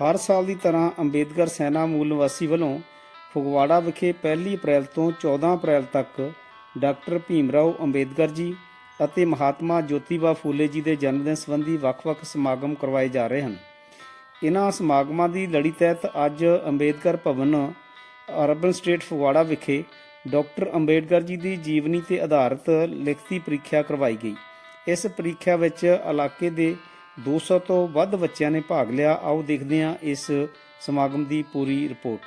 ਹਰ ਸਾਲ ਦੀ ਤਰ੍ਹਾਂ ਅੰਬੇਦਕਰ ਸੈਨਾ ਮੂਲ ਨਿਵਾਸੀ ਵੱਲੋਂ ਫਗਵਾੜਾ ਵਿਖੇ 1 ਅਪ੍ਰੈਲ ਤੋਂ 14 ਅਪ੍ਰੈਲ ਤੱਕ ਡਾਕਟਰ ਭੀਮਰਾਓ ਅੰਬੇਦਕਰ ਜੀ ਅਤੇ ਮਹਾਤਮਾ ਜੋਤੀਬਾ ਫੂਲੇ ਜੀ ਦੇ ਜਨਮ ਦਿਨ ਸੰਬੰਧੀ ਵੱਖ-ਵੱਖ ਸਮਾਗਮ ਕਰਵਾਏ ਜਾ ਰਹੇ ਹਨ। ਇਨ੍ਹਾਂ ਸਮਾਗਮਾਂ ਦੀ ਲੜੀ ਤਹਿਤ ਅੱਜ ਅੰਬੇਦਕਰ ਭਵਨ ਅਰਬਨ ਸਟੇਟ ਫਗਵਾੜਾ ਵਿਖੇ ਡਾਕਟਰ ਅੰਬੇਦਕਰ ਜੀ ਦੀ ਜੀਵਨੀ ਤੇ ਆਧਾਰਿਤ ਲਿਖਤੀ ਪ੍ਰੀਖਿਆ ਕਰਵਾਈ ਗਈ। ਇਸ ਪ੍ਰੀਖਿਆ ਵਿੱਚ ਇਲਾਕੇ ਦੇ 200 ਤੋਂ ਵੱਧ ਬੱਚਿਆਂ ਨੇ ਭਾਗ ਲਿਆ। ਆਓ ਦੇਖਦੇ ਹਾਂ ਇਸ ਸਮਾਗਮ ਦੀ ਪੂਰੀ ਰਿਪੋਰਟ।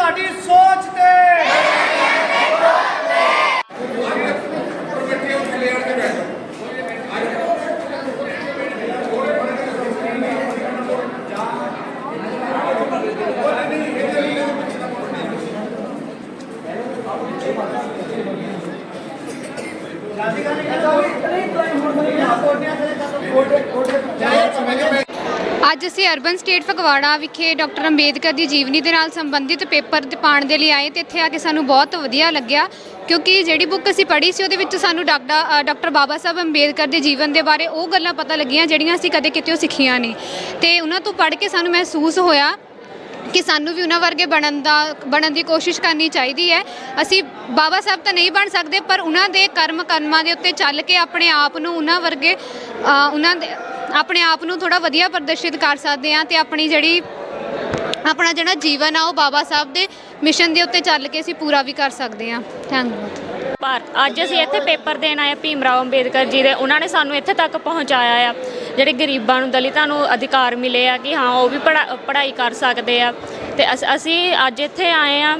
ਤੁਹਾਡੀ ਸੋਚ ਤੇ ਅੱਜ ਅਸੀਂ ਅਰਬਨ ਸਟੇਟ ਫਗਵਾੜਾ ਵਿਖੇ ਡਾਕਟਰ ਅੰਬੇਦਕਰ ਦੀ ਜੀਵਨੀ ਦੇ ਨਾਲ ਸੰਬੰਧਿਤ ਪੇਪਰ ਤੇ ਪਾਉਣ ਦੇ ਲਈ ਆਏ ਤੇ ਇੱਥੇ ਆ ਕੇ ਸਾਨੂੰ ਬਹੁਤ ਵਧੀਆ ਲੱਗਿਆ, ਕਿਉਂਕਿ ਜਿਹੜੀ ਬੁੱਕ ਅਸੀਂ ਪੜ੍ਹੀ ਸੀ ਉਹਦੇ ਵਿੱਚ ਸਾਨੂੰ ਡਾਕਟਰ ਡਾਕਟਰ ਬਾਬਾ ਸਾਹਿਬ ਅੰਬੇਦਕਰ ਦੇ ਜੀਵਨ ਦੇ ਬਾਰੇ ਉਹ ਗੱਲਾਂ ਪਤਾ ਲੱਗੀਆਂ ਜਿਹੜੀਆਂ ਅਸੀਂ ਕਦੇ ਕਿਤੇ ਸਿੱਖੀਆਂ ਨਹੀਂ। ਤੇ ਉਹਨਾਂ ਤੋਂ ਪੜ੍ਹ ਕੇ ਸਾਨੂੰ ਮਹਿਸੂਸ ਹੋਇਆ ਕਿ ਸਾਨੂੰ ਵੀ ਉਹਨਾਂ ਵਰਗੇ ਬਣਨ ਦਾ, ਬਣਨ ਦੀ ਕੋਸ਼ਿਸ਼ ਕਰਨੀ ਚਾਹੀਦੀ ਹੈ। ਅਸੀਂ ਬਾਬਾ ਸਾਹਿਬ ਤਾਂ ਨਹੀਂ ਬਣ ਸਕਦੇ, ਪਰ ਉਹਨਾਂ ਦੇ ਕਰਮ ਕਰਮਾਂ ਦੇ ਉੱਤੇ ਚੱਲ ਕੇ ਆਪਣੇ ਆਪ ਨੂੰ ਉਹਨਾਂ ਵਰਗੇ ਉਹਨਾਂ ਦੇ ਆਪਣੇ ਆਪ ਨੂੰ ਥੋੜਾ ਵਧੀਆ ਪ੍ਰਦਰਸ਼ਿਤ ਕਰ ਸਕਦੇ ਹਾਂ ਤੇ ਆਪਣੀ ਜਿਹੜੀ, ਆਪਣਾ ਜਿਹੜਾ ਜੀਵਨ ਆ ਉਹ ਬਾਬਾ ਸਾਹਿਬ ਦੇ ਮਿਸ਼ਨ ਦੇ ਉੱਤੇ ਚੱਲ ਕੇ ਅਸੀਂ ਪੂਰਾ ਵੀ ਕਰ ਸਕਦੇ ਹਾਂ। ਧੰਨਵਾਦ। ਭਾਰਤ, ਅੱਜ ਅਸੀਂ ਇੱਥੇ ਪੇਪਰ ਦੇਣ ਆਏ ਭੀਮ ਰਾਓ ਅੰਬੇਦਕਰ ਜੀ ਦੇ। ਉਹਨਾਂ ਨੇ ਸਾਨੂੰ ਇੱਥੇ ਤੱਕ ਪਹੁੰਚਾਇਆ ਆ। ਜਿਹੜੇ ਗਰੀਬਾਂ ਨੂੰ, ਦਲਿਤਾਂ ਨੂੰ ਅਧਿਕਾਰ ਮਿਲੇ ਆ ਕਿ ਹਾਂ, ਉਹ ਵੀ ਪੜ੍ਹਾ- ਪੜ੍ਹਾਈ ਕਰ ਸਕਦੇ ਆ। ਤੇ ਅਸੀਂ ਅੱਜ ਇੱਥੇ ਆਏ ਆ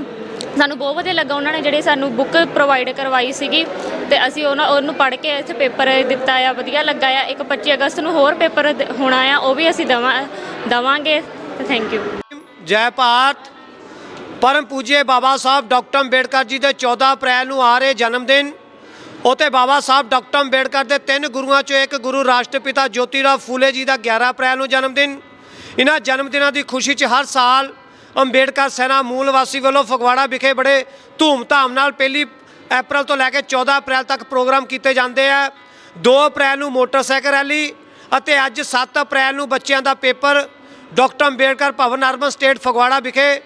ਸਾਨੂੰ ਬਹੁਤ ਵਧੀਆ ਲੱਗਾ ਉਹਨਾਂ ਨੇ ਜਿਹੜੀ ਸਾਨੂੰ ਬੁੱਕ ਪ੍ਰੋਵਾਈਡ ਕਰਵਾਈ ਸੀਗੀ ਤੇ ਅਸੀਂ ਉਹਨਾਂ ਉਹਨੂੰ ਪੜ੍ਹ ਕੇ ਇੱਥੇ ਪੇਪਰ ਦਿੱਤਾ ਆ, ਵਧੀਆ ਲੱਗਾ ਆ। ਇੱਕ 25 ਅਗਸਤ ਨੂੰ ਹੋਰ ਪੇਪਰ ਦ- ਹੋਣਾ ਆ, ਉਹ ਵੀ ਅਸੀਂ ਦਵਾਂ ਦਵਾਂਗੇ। ਤੇ ਥੈਂਕ ਯੂ ਜੈ ਭਾਰਤ ਪਰਮ ਪੂਜੇ ਬਾਬਾ ਸਾਹਿਬ ਡਾਕਟਰ ਅੰਬੇਡਕਰ ਜੀ ਦੇ 14 ਅਪ੍ਰੈਲ ਨੂੰ ਆ ਰਹੇ ਜਨਮ ਦਿਨ। ਉਤੇ ਬਾਬਾ ਸਾਹਿਬ ਡਾਕਟਰ ਅੰਬੇਡਕਰ ਦੇ ਤਿੰਨ ਗੁਰੂਆਂ ਚੋਂ ਇੱਕ ਗੁਰੂ ਰਾਸ਼ਟਰਪਿਤਾ ਜੋਤੀਰਾਓ ਫੂਲੇ ਜੀ ਦਾ 11 ਅਪ੍ਰੈਲ ਨੂੰ ਜਨਮ ਦਿਨ। ਇਹਨਾਂ ਜਨਮ ਦਿਨਾਂ ਦੀ ਖੁਸ਼ੀ 'ਚ ਹਰ ਸਾਲ ਅੰਬੇਡਕਰ ਸੈਨਾ ਮੂਲ ਵਾਸੀ ਵੱਲੋਂ ਫਗਵਾੜਾ ਵਿਖੇ ਬੜੇ ਧੂਮ-ਧਾਮ ਨਾਲ ਪਹਿਲੀ ਅਪ੍ਰੈਲ ਤੋਂ ਲੈ ਕੇ 14 ਅਪ੍ਰੈਲ ਤੱਕ ਪ੍ਰੋਗਰਾਮ ਕੀਤੇ ਜਾਂਦੇ ਆ। 2 ਅਪ੍ਰੈਲ ਨੂੰ ਮੋਟਰਸਾਈਕਲ ਰੈਲੀ ਅਤੇ ਅੱਜ 7 ਅਪ੍ਰੈਲ ਨੂੰ ਬੱਚਿਆਂ ਦਾ paper. Doctor Ambedkar Bhawan urban estate Phagwara ਵਿਖੇ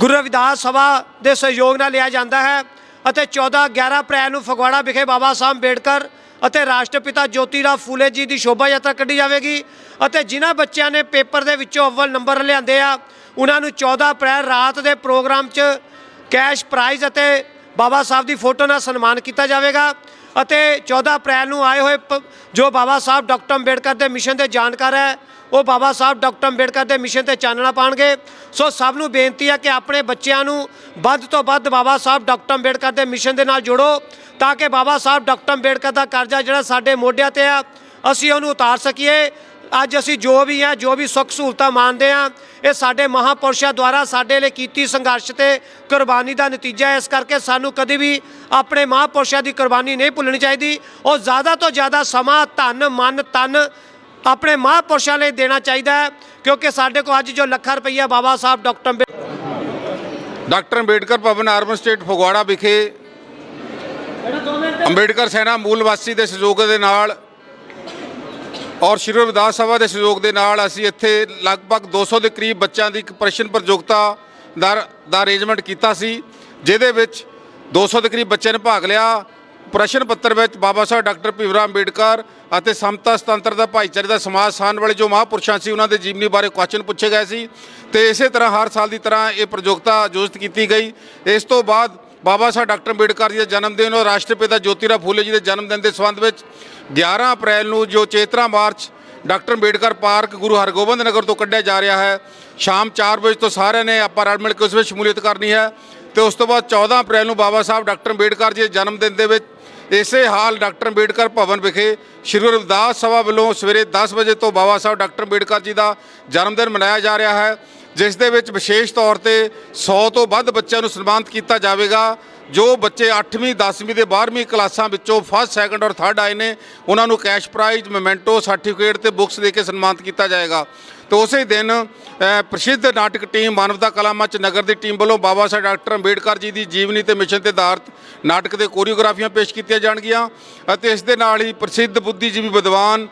ਗੁਰੂ ਰਵਿਦਾਸ ਸਭਾ ਦੇ ਸਹਿਯੋਗ ਨਾਲ ਲਿਆ ਜਾਂਦਾ ਹੈ ਅਤੇ 14 11 ਅਪ੍ਰੈਲ ਨੂੰ ਫਗਵਾੜਾ ਵਿਖੇ ਬਾਬਾ ਸਾਹਿਬ ਅੰਬੇਡਕਰ ਅਤੇ ਰਾਸ਼ਟਰਪਿਤਾ ਜੋਤੀਰਾਓ ਫੂਲੇ ਜੀ ਦੀ ਸ਼ੋਭਾ ਯਾਤਰਾ ਕੱਢੀ ਜਾਵੇਗੀ ਅਤੇ ਜਿਨ੍ਹਾਂ ਬੱਚਿਆਂ ਨੇ ਪੇਪਰ ਦੇ ਵਿੱਚੋਂ ਅਵਲ ਨੰਬਰ ਲਿਆਂਦੇ ਆ ਉਹਨਾਂ ਨੂੰ 14 ਅਪ੍ਰੈਲ ਰਾਤ ਦੇ ਪ੍ਰੋਗਰਾਮ 'ਚ ਕੈਸ਼ ਪ੍ਰਾਈਜ਼ ਅਤੇ ਬਾਬਾ ਸਾਹਿਬ ਦੀ ਫੋਟੋ ਨਾਲ ਸਨਮਾਨ ਕੀਤਾ ਜਾਵੇਗਾ ਅਤੇ 14 ਅਪ੍ਰੈਲ ਨੂੰ ਆਏ ਹੋਏ ਪ- ਜੋ ਬਾਬਾ ਸਾਹਿਬ ਡਾਕਟਰ ਅੰਬੇਡਕਰ ਦੇ ਮਿਸ਼ਨ ਦੇ ਜਾਣਕਾਰ ਹੈ, ਉਹ ਬਾਬਾ ਸਾਹਿਬ ਡਾਕਟਰ ਅੰਬੇਡਕਰ ਦੇ ਮਿਸ਼ਨ ਤੇ ਚਾਨਣਾ ਪਾਣਗੇ। ਸੋ ਸਭ ਨੂੰ ਬੇਨਤੀ ਹੈ ਕਿ ਆਪਣੇ ਬੱਚਿਆਂ ਨੂੰ ਵੱਧ ਤੋਂ ਵੱਧ ਬਾਬਾ ਸਾਹਿਬ ਡਾਕਟਰ ਅੰਬੇਡਕਰ ਦੇ ਮਿਸ਼ਨ ਦੇ ਨਾਲ ਜੋੜੋ ਤਾਂ ਕਿ ਬਾਬਾ ਸਾਹਿਬ ਡਾਕਟਰ ਅੰਬੇਡਕਰ ਦਾ ਕਰਜ਼ਾ ਜਿਹੜਾ ਸਾਡੇ ਮੋਢਿਆਂ ਤੇ ਆ, ਅਸੀਂ ਉਹਨੂੰ ਉਤਾਰ ਸਕੀਏ। ਅੱਜ ਅਸੀਂ ਜੋ ਵੀ ਆ, ਜੋ ਵੀ ਸੁੱਖ ਸਹੂਲਤਾਂ ਮੰਨਦੇ ਆ, ਇਹ ਸਾਡੇ ਮਹਾਪੁਰਸ਼ਾਂ ਦੁਆਰਾ ਸਾਡੇ ਲਈ ਕੀਤੀ ਸੰਘਰਸ਼ ਤੇ ਕੁਰਬਾਨੀ ਦਾ ਨਤੀਜਾ ਹੈ। ਇਸ ਕਰਕੇ ਸਾਨੂੰ ਕਦੇ ਵੀ ਆਪਣੇ ਮਹਾਪੁਰਸ਼ਾਂ ਦੀ ਕੁਰਬਾਨੀ ਨਹੀਂ ਭੁੱਲਣੀ ਚਾਹੀਦੀ। ਉਹ ਜ਼ਿਆਦਾ ਤੋਂ ਜ਼ਿਆਦਾ ਸਮਾਂ, ਧਨ, ਮਨ, ਤਨ ਆਪਣੇ ਮਹਾਪੁਰਸ਼ਾਂ ਲਈ ਦੇਣਾ ਚਾਹੀਦਾ ਹੈ, ਕਿਉਂਕਿ ਸਾਡੇ ਕੋਲ ਅੱਜ ਜੋ ਲੱਖਾਂ ਰੁਪਈਆ Baba Sahib, doctor ਅੰਬੇ- doctor Ambedkar Bhawan, urban estate Phagwara ਵਿਖੇ ਅੰਬੇਡਕਰ ਸੈਨਾ ਮੂਲ ਵਾਸੀ ਦੇ ਸਹਿਯੋਗ ਦੇ ਨਾਲ ਔਰ ਸ਼੍ਰੀ ਰਵਿਦਾਸ ਸਭਾ ਦੇ ਸਹਿਯੋਗ ਦੇ ਨਾਲ ਅਸੀਂ ਇੱਥੇ ਲਗਭਗ 200 ਦੇ ਕਰੀਬ ਬੱਚਿਆਂ ਦੀ ਇੱਕ ਪ੍ਰਸ਼ਨ ਪ੍ਰਯੋਗਤਾ ਦਾ ਦਾ ਅਰੇਂਜਮੈਂਟ ਕੀਤਾ ਸੀ, ਜਿਹਦੇ ਵਿੱਚ 200 ਦੇ ਕਰੀਬ ਬੱਚਿਆਂ ਨੇ ਭਾਗ ਲਿਆ। ਪ੍ਰਸ਼ਨ ਪੱਤਰ ਵਿੱਚ ਬਾਬਾ ਸਾਹਿਬ ਡਾਕਟਰ ਭੀਮਰਾਓ ਅੰਬੇਡਕਰ ਅਤੇ ਸਮਤਾ ਸੁਤੰਤਰ ਦਾ ਭਾਈਚਾਰੇ ਦਾ ਸਮਾਜ ਸਾਨ ਵਾਲੇ ਜੋ ਮਹਾਂਪੁਰਸ਼ਾਂ ਸੀ, ਉਹਨਾਂ ਦੇ ਜੀਵਨੀ ਬਾਰੇ ਕੁਐਸਚਨ ਪੁੱਛੇ ਗਏ ਸੀ। ਤੇ ਇਸੇ ਤਰ੍ਹਾਂ ਹਰ ਸਾਲ ਦੀ ਤਰ੍ਹਾਂ ਇਹ ਪ੍ਰਯੋਗਤਾ ਆਯੋਜਿਤ ਕੀਤੀ ਗਈ। ਇਸ ਤੋਂ ਬਾਅਦ ਬਾਬਾ ਸਾਹਿਬ ਡਾਕਟਰ ਅੰਬੇਡਕਰ ਜੀ ਦਾ ਜਨਮ ਦਿਨ ਔਰ ਰਾਸ਼ਟਰਪਿਤਾ ਜੋਤੀਰਾ ਫੂਲੇ ਜੀ ਦੇ ਜਨਮ ਦਿਨ ਦੇ ਸੰਬੰਧ ਵਿੱਚ 11 ਅਪ੍ਰੈਲ ਨੂੰ ਜੋ ਚੇਤਨਾ march doctor Ambedkar park Guru Hargobind Nagar ਤੋਂ ਕੱਢਿਆ ਜਾ ਰਿਹਾ ਹੈ, ਸ਼ਾਮ 4 ਵਜੇ ਤੋਂ ਸਾਰਿਆਂ ਨੇ ਆਪਾਂ ਰਲ ਮਿਲ ਕੇ ਉਸ ਵਿੱਚ ਸ਼ਮੂਲੀਅਤ ਕਰਨੀ ਹੈ ਤੇ ਉਸ ਤੋਂ ਬਾਅਦ 14 ਅਪ੍ਰੈਲ ਨੂੰ ਬਾਬਾ ਸਾਹਿਬ ਡਾਕਟਰ ਅੰਬੇਡਕਰ ਜੀ ਦੇ ਜਨਮ ਦਿਨ ਦੇ ਵਿੱਚ ਇਸੇ ਹਾਲ ਡਾਕਟਰ ਅੰਬੇਡਕਰ ਭਵਨ ਵਿਖੇ ਸ਼੍ਰੀ ਗੁਰੂ ਰਵਿਦਾਸ ਸਭਾ ਵੱਲੋਂ ਸਵੇਰੇ 10 ਵਜੇ ਤੋਂ ਬਾਬਾ ਸਾਹਿਬ ਡਾਕਟਰ ਅੰਬੇਡਕਰ ਜੀ ਦਾ ਜਨਮ ਦਿਨ ਮਨਾਇਆ ਜਾ ਰਿਹਾ ਹੈ। ਜਿਸ ਦੇ ਵਿੱਚ ਵਿਸ਼ੇਸ਼ ਤੌਰ ਤੇ 100 ਤੋਂ ਵੱਧ ਬੱਚਿਆਂ ਨੂੰ ਸਨਮਾਨਿਤ ਕੀਤਾ ਜਾਵੇਗਾ। ਜੋ ਬੱਚੇ 8ਵੀਂ 10ਵੀਂ ਦੇ 12ਵੀਂ ਕਲਾਸਾਂ ਵਿੱਚੋਂ ਫਸਟ ਸੈਕੰਡ ਔਰ ਥਰਡ ਆਏ ਨੇ, ਉਹਨਾਂ ਨੂੰ ਕੈਸ਼ ਪ੍ਰਾਈਜ਼ ਮੈਮੈਂਟੋ ਸਰਟੀਫਿਕੇਟ ਤੇ ਬੁੱਕਸ ਦੇ ਕੇ ਸਨਮਾਨਿਤ ਕੀਤਾ ਜਾਏਗਾ। ਤੇ ਉਸੇ ਦਿਨ ਪ੍ਰਸਿੱਧ ਨਾਟਕ ਟੀਮ ਮਾਨਵਤਾ ਕਲਾ ਮੰਚ ਨਗਰ ਦੀ ਟੀਮ ਵੱਲੋਂ ਬਾਬਾ ਸਾਹਿਬ ਡਾਕਟਰ ਅੰਬੇਡਕਰ ਜੀ ਦੀ ਜੀਵਨੀ ਤੇ ਮਿਸ਼ਨ ਤੇ ਆਧਾਰਿਤ ਨਾਟਕ ਦੇ ਕੋਰੀਓਗ੍ਰਾਫੀਆਂ ਪੇਸ਼ ਕੀਤੀਆਂ ਜਾਣਗੀਆਂ ਅਤੇ ਇਸ ਦੇ ਨਾਲ ਹੀ ਪ੍ਰਸਿੱਧ ਬੁੱਧੀਜੀਵੀ ਵਿਦਵਾਨ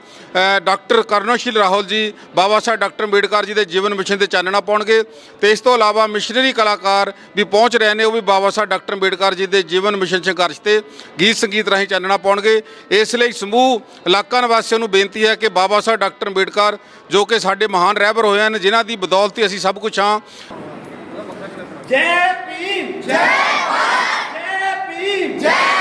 ਡਾਕਟਰ ਕਰਨੋਸ਼ੀਲ ਰਾਹੁਲ ਜੀ, ਬਾਬਾ ਸਾਹਿਬ ਡਾਕਟਰ ਅੰਬੇਡਕਰ ਜੀ ਦੇ ਜੀਵਨ ਮਿਸ਼ਨ ਤੇ ਚਾਨਣਾ ਪਾਉਣਗੇ। ਤੇ ਇਸ ਤੋਂ ਇਲਾਵਾ ਮਿਸ਼ਨਰੀ ਕਲਾਕਾਰ ਵੀ ਪਹੁੰਚ ਰਹੇ ਨੇ, ਉਹ ਵੀ ਬਾਬਾ ਸਾਹਿਬ ਡਾਕਟਰ ਅੰਬੇਡਕਰ ਸਰਕਾਰ ਜੀ ਦੇ ਜੀਵਨ ਮਿਸ਼ਨ ਸੰਘਰਸ਼ ਤੇ ਗੀਤ ਸੰਗੀਤ ਰਾਹੀਂ ਚਾਨਣਾ ਪਾਉਣਗੇ। ਇਸ ਲਈ ਸਮੂਹ ਇਲਾਕਾ ਨਿਵਾਸੀਆਂ ਨੂੰ ਬੇਨਤੀ ਹੈ ਕਿ ਬਾਬਾ ਸਾਹਿਬ ਡਾਕਟਰ ਅੰਬੇਡਕਰ ਜੋ ਕਿ ਸਾਡੇ ਮਹਾਨ ਰਹਿਬਰ ਹੋਏ ਹਨ, ਜਿਨ੍ਹਾਂ ਦੀ ਬਦੌਲਤ ਹੀ ਅਸੀਂ ਸਭ ਕੁਝ ਹਾਂ। ਜੈ ਭੀਮ, ਜੈ ਜੈ ਭੀਮ, ਜੈ